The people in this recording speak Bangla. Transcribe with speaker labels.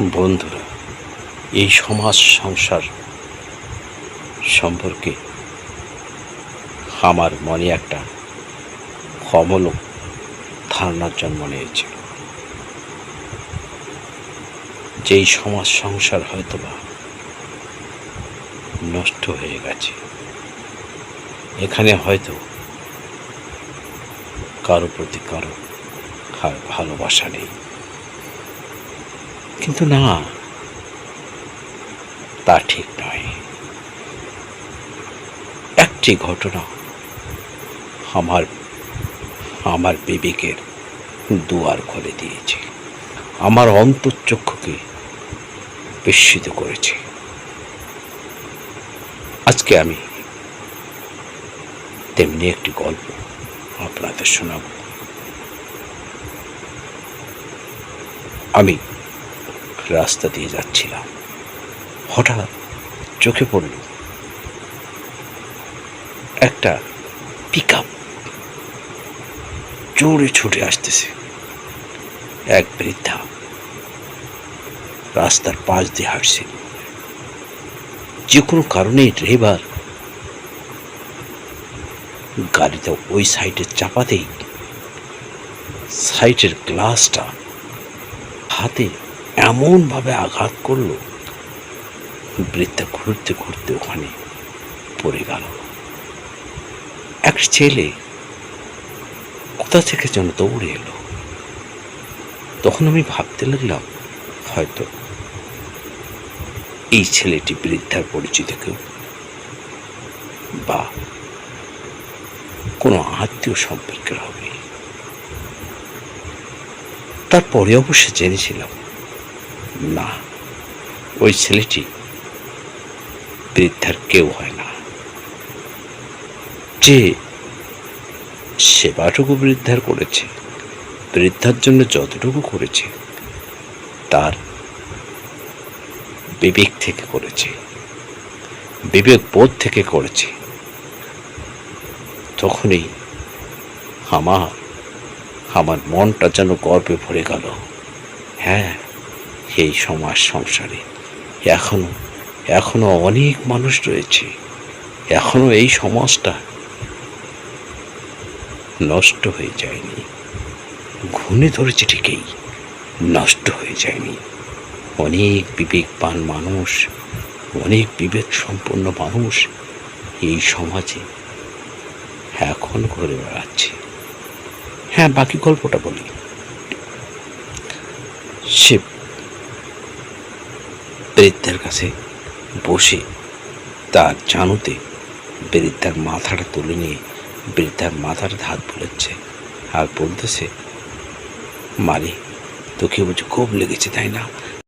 Speaker 1: বন্ধুরা, এই সমাজ সংসার সম্পর্কে আমার মনে একটা অমল ধারণার জন্ম নিয়েছিল। যেই সমাজ সংসার হয়তোবা নষ্ট হয়ে গেছে, এখানে হয়তো কারও প্রতি কারও আর ভালোবাসা নেই। কিন্তু না, তা ঠিক নয়। একটি ঘটনা আমার আমার বিবেকের দুয়ার খুলে দিয়েছে। আমার অন্তর্চক্ষুকে বিস্মিত করেছে। আজকে আমি তেমনি একটি গল্প আপনাদের শোনাব। আমি রাস্তা দিয়ে যাচ্ছিলাম। হঠাৎ চোখে পড়ল একটা পিক আপ জোরে ছুটে আসতেছে এক বৃদ্ধা। রাস্তার পাশ দিয়ে হাঁটছিল যে কোনো কারণে ড্রাইভার গাড়িটা ওই সাইডে চাপাতেই সাইডের গ্লাসটা হাতে এমনভাবে আঘাত করল বৃদ্ধা ঘুরতে ঘুরতে ওখানে পড়ে গেল। এক ছেলে কোথা থেকে যেন দৌড়ে এলো। তখন আমি ভাবতে লাগলাম, হয়তো এই ছেলেটি বৃদ্ধার পরিচিত কেউ বা কোনো আত্মীয় সম্পর্কের হবে। তারপরে অবশ্য জেনেছিলাম না, ওই ছেলেটি বৃদ্ধার কেউ হয় না। যে সেবাটুকু বৃদ্ধার করেছে, বৃদ্ধার জন্য যতটুকু করেছে, তার বিবেক থেকে করেছে, বিবেক বোধ থেকে করেছে, তখনই আমার আমার মনটা যেন গর্বে ভরে গেল। হ্যাঁ এই সমাজ সংসারে। এখনও এখনও অনেক মানুষ রয়েছে। এখনও এই সমাজটা নষ্ট হয়ে যায়নি। ঘুণে ধরেছে ঠিকই, নষ্ট হয়ে যায়নি। অনেক বিবেকবান মানুষ, অনেক বিবেক সম্পন্ন মানুষ এই সমাজে এখন ঘুরে বেড়াচ্ছে। হ্যাঁ বাকি গল্পটা বলি। সে বৃদ্ধার কাছে বসে তার জানুতে বৃদ্ধার মাথাটা তুলে নিয়ে বৃদ্ধার মাথার ধাত বুলাচ্ছে আর বলতেছে মারে তোকে বুঝি খুব লেগেছে, তাই না?